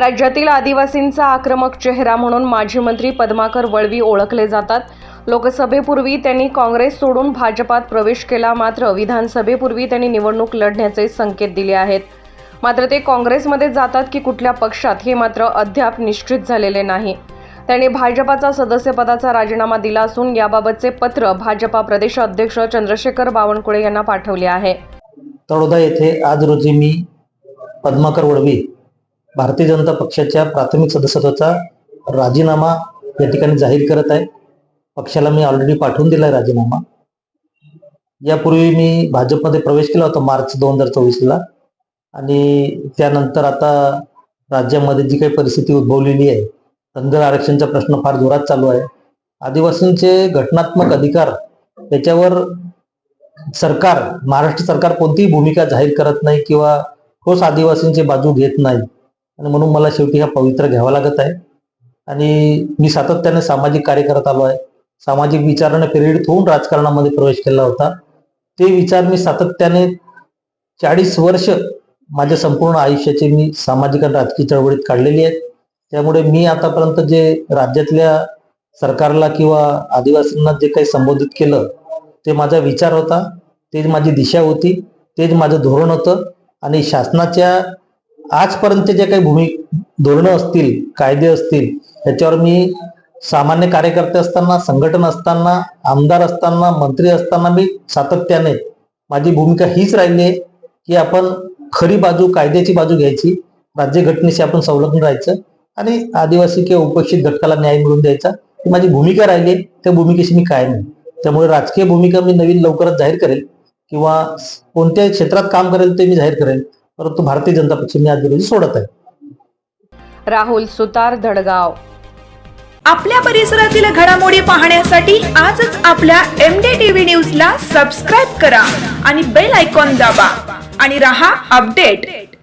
राज्यातील आदिवासींचा आक्रमक चेहरा म्हणून माजी मंत्री पद्माकर वळवी ओळखले जातात. लोकसभेपूर्वी त्यांनी काँग्रेस सोडून भाजपात प्रवेश केला मात्र विधानसभेपूर्वी त्यांनी निवडणूक लढण्याचे संकेत दिले आहेत. मात्र ते काँग्रेसमध्ये जातात की कुठल्या पक्षात हे मात्र अद्याप निश्चित झालेले नाही. त्यांनी भाजपाचा सदस्यपदाचा राजीनामा दिला असून याबाबतचे पत्र भाजपा प्रदेश अध्यक्ष चंद्रशेखर बावनकुळे यांना पाठवले आहे. तळोदा येथे आज रोजी मी पद्माकर वडवी भारतीय जनता पक्षाच्या प्राथमिक सदस्यत्वाचा राजीनामा या ठिकाणी जाहीर करत आहे. पक्षाला मी ऑलरेडी पाठवून दिला आहे राजीनामा. यापूर्वी मी भाजपमध्ये प्रवेश केला होता मार्च दोन हजार चोवीसला. आणि त्यानंतर आता राज्यामध्ये जी काही परिस्थिती उद्भवलेली आहे धनगर आरक्षणचा प्रश्न फार जोरात चालू आहे. आदिवासींचे घटनात्मक अधिकार त्याच्यावर सरकार महाराष्ट्र सरकार कोणतीही भूमिका जाहीर करत नाही किंवा ठोस आदिवासींची बाजू घेत नाही. आणि म्हणून मला शेवटी हा पवित्र घ्यावा लागत आहे. आणि मी सातत्याने सामाजिक कार्य करत आलो आहे. सामाजिक विचाराने प्रेरित होऊन राजकारणामध्ये प्रवेश केला होता. ते विचार मी सातत्याने चाळीस वर्ष माझ्या संपूर्ण आयुष्याचे मी सामाजिक आणि राजकीय चळवळीत काढलेली आहेत. त्यामुळे मी आतापर्यंत जे राज्यातल्या सरकारला किंवा आदिवासींना जे काही संबोधित केलं ते माझा विचार होता. तेच माझी दिशा होती. तेच माझं धोरण होतं. आणि शासनाच्या आजपर्यंत जे काही भूमी धोरणं असतील कायदे असतील त्याच्यावर मी सामान्य कार्यकर्ते असताना संघटन असताना आमदार असताना मंत्री असताना मी सातत्याने माझी भूमिका हीच राहिली आहे की आपण खरी बाजू कायद्याची बाजू घ्यायची राज्यघटनेशी आपण संलग्न राहायचं आणि आदिवासी किंवा उपेक्षित घटकाला न्याय मिळवून द्यायचा. ही माझी भूमिका राहिली आहे. त्या भूमिकेशी मी कायम आहे. त्यामुळे राजकीय भूमिका मी नवीन लवकरच जाहीर करेल किंवा कोणत्या क्षेत्रात काम करेल ते मी जाहीर करेल परंतु भारतीय जनता पक्ष मी आज रोजी सोडत आहे. राहुल सुतार धडगाव. आपल्या परिसरातील घडामोडी पाहण्यासाठी आजच आपल्या एम डी टीव्ही न्यूजला सबस्क्राईब करा आणि बेल आयकॉन दाबा आणि रहा अपडेट